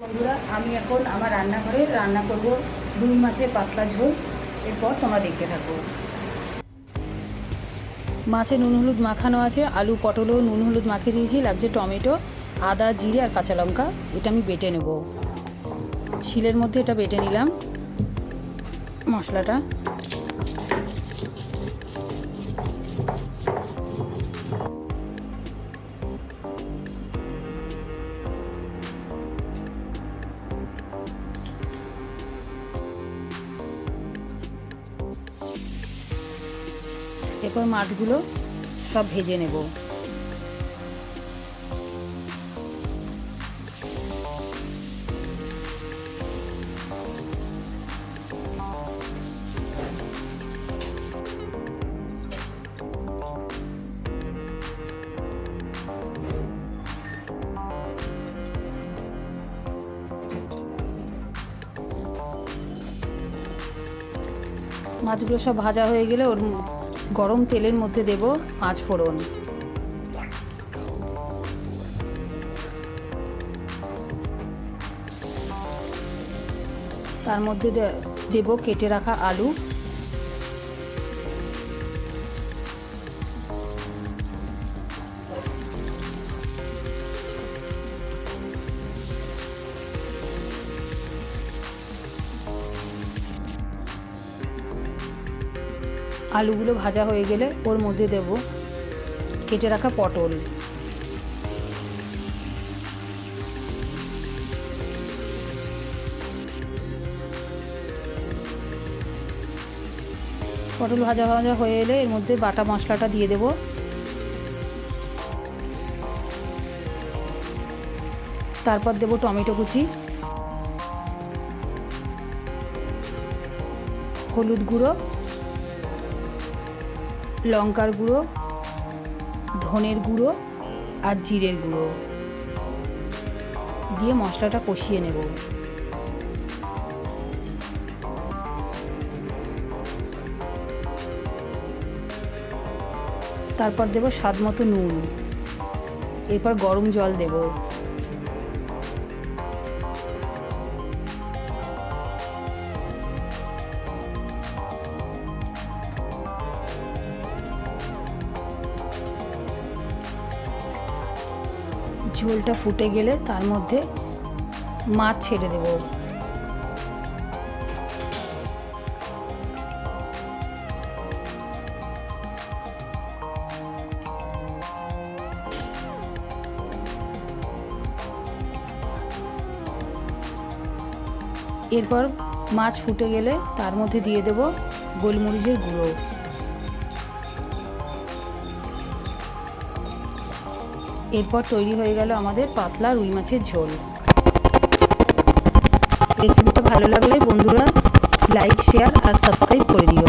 বন্ধুরা, আমি এখন আমার রান্নাঘরে রান্না করব রুই মাছের পাতলা ঝোল। এরপর তোমরা দেখতে থাকো। মাছে নুন, হলুদ মাখানো আছে, আলু পটলও নুন, হলুদ মাখিয়ে দিয়েছি, লাগছে টমেটো, আদা, জিরে আর কাঁচা লঙ্কা। এটা আমি বেটে নেব। শিলের মধ্যে এটা বেটে নিলাম মশলাটা। এরপর মাছগুলো সব ভেজে নেব। মাছগুলো সব ভাজা হয়ে গেলে ওর গরম তেলের মধ্যে দেব পাঁচ ফোড়ন। তার মধ্যে দেব কেটে রাখা আলু। আলুগুলো ভাজা হয়ে গেলে ওর মধ্যে দেব কেটে রাখা পটল। পটল ভাজা ভাজা হয়ে এলে এর মধ্যে বাটা মশলাটা দিয়ে দেব। তারপর দেব টমেটো কুচি। হলুদ গুঁড়ো। লঙ্কার গুঁড়ো, ধনের গুঁড়ো আর জিরের গুঁড়ো। দিয়ে মশলাটা কষিয়ে নেব। তারপর দেব স্বাদ মতো নুন। এরপর গরম জল দেব। ঝোলটা ফুটে গেলে তার মধ্যে মাছ ছেড়ে দেব। এরপর মাছ ফুটে গেলে তার মধ্যে দিয়ে দেব গোলমরিচের গুঁড়ো। এরপর তৈরি হয়ে গেল আমাদের পাতলা রুই মাছের ঝোল। রেসিপিটা ভালো লাগলে বন্ধুরা লাইক শেয়ার আর সাবস্ক্রাইব করে দিও।